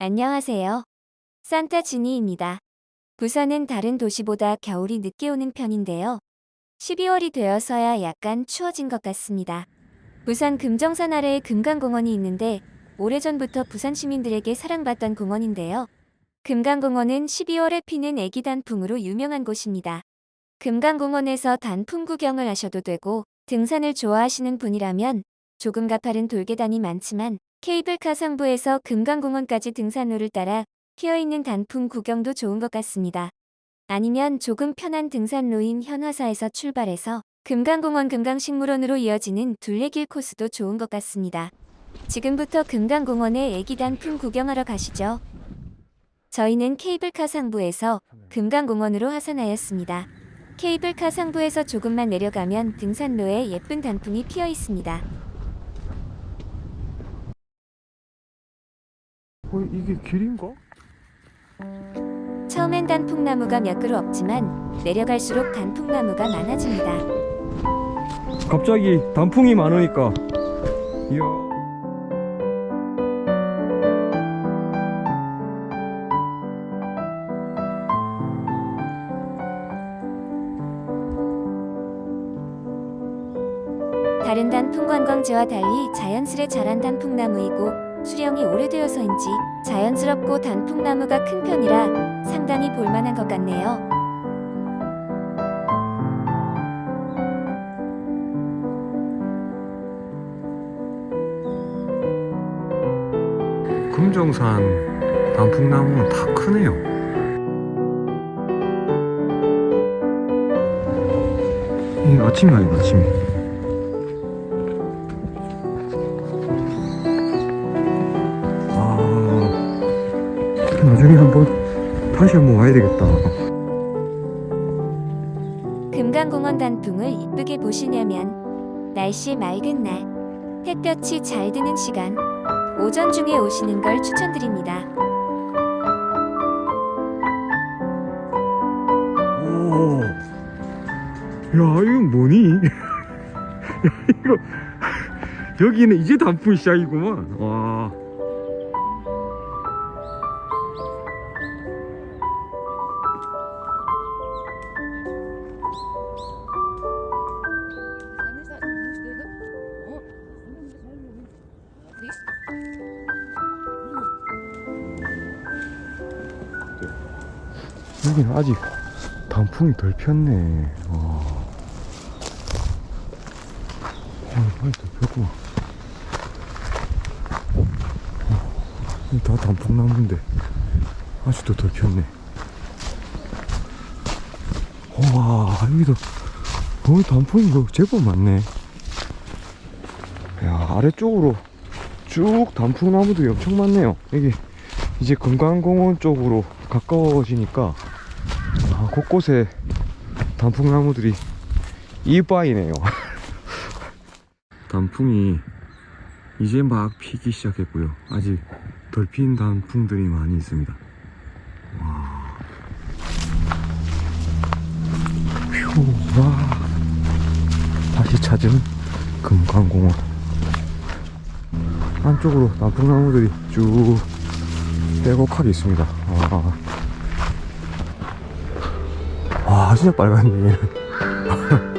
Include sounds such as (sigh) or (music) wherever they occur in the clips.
안녕하세요. 산타 지니입니다. 부산은 다른 도시보다 겨울이 늦게 오는 편인데요. 12월이 되어서야 약간 추워진 것 같습니다. 부산 금정산 아래에 금강공원이 있는데 오래전부터 부산 시민들에게 사랑받던 공원인데요. 금강공원은 12월에 피는 애기 단풍으로 유명한 곳입니다. 금강공원에서 단풍 구경을 하셔도 되고 등산을 좋아하시는 분이라면 조금 가파른 돌계단이 많지만 케이블카 상부에서 금강공원까지 등산로를 따라 피어있는 단풍 구경도 좋은 것 같습니다. 아니면 조금 편한 등산로인 현화사에서 출발해서 금강공원 금강식물원으로 이어지는 둘레길 코스도 좋은 것 같습니다. 지금부터 금강공원에 애기 단풍 구경하러 가시죠. 저희는 케이블카 상부에서 금강공원으로 하산하였습니다. 케이블카 상부에서 조금만 내려가면 등산로에 예쁜 단풍이 피어 있습니다. 어, 이게 길인가? 처음엔 단풍나무가 몇 그루 없지만 내려갈수록 단풍나무가 많아집니다. 갑자기 단풍이 많으니까 이야 다른 단풍 관광지와 달리 자연스레 자란 단풍나무이고 수령이 오래되어서인지 자연스럽고 단풍나무가 큰 편이라 상당히 볼만한 것 같네요. 금정산 단풍나무는 다 크네요 이 아침이 아니고 아침 나중에 한번 다시 한번 와야 되겠다 금강공원 단풍을 이쁘게 보시려면 날씨 맑은 날, 햇볕이 잘 드는 시간, 오전 중에 오시는 걸 추천드립니다. 오, 야, 이건 뭐니? (laughs) 야, 이거, (laughs) 여기는 이제 단풍 시작이구만. 와. 여기는 아직 단풍이 덜 폈네. 와. 어, 많이 더 폈구나. 어, 다 단풍나무인데 아직도 덜 폈네. 와, 여기도 어, 단풍이 뭐 제법 많네. 야, 아래쪽으로 쭉 단풍나무들이 엄청 많네요. 여기 이제 금강공원 쪽으로 가까워지니까 아, 곳곳에 단풍나무들이 이빠이네요. (laughs) 단풍이 이제 막 피기 시작했고요. 아직 덜 핀 단풍들이 많이 있습니다. 와. 휴, 와. 다시 찾은 금강공원. 안쪽으로 단풍나무들이 쭉 빼곡하게 있습니다. 아, 와, 진짜. 얘는.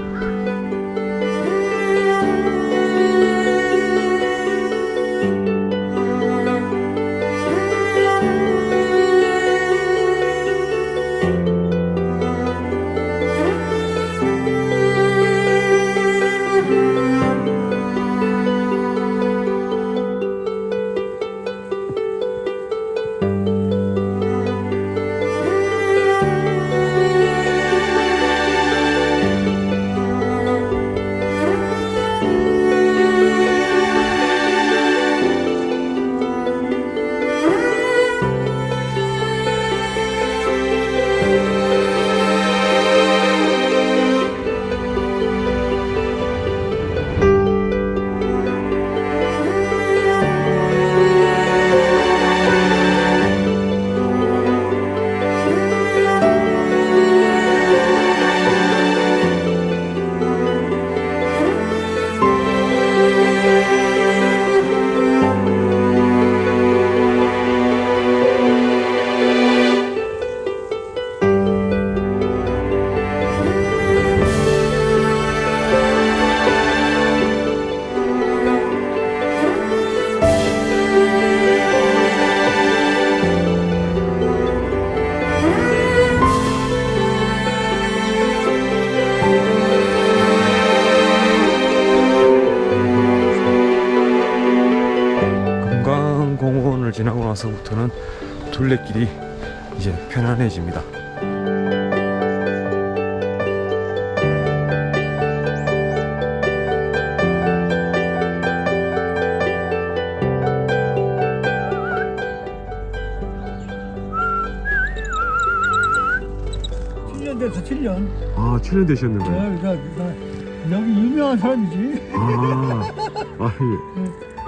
나서부터는 둘레길이 이제 편안해집니다. 됐어, 7년. 아, 7년 되셨는데. 나, 나, 나, 여기 유명한 사람이지. 아, (laughs) 아, 예.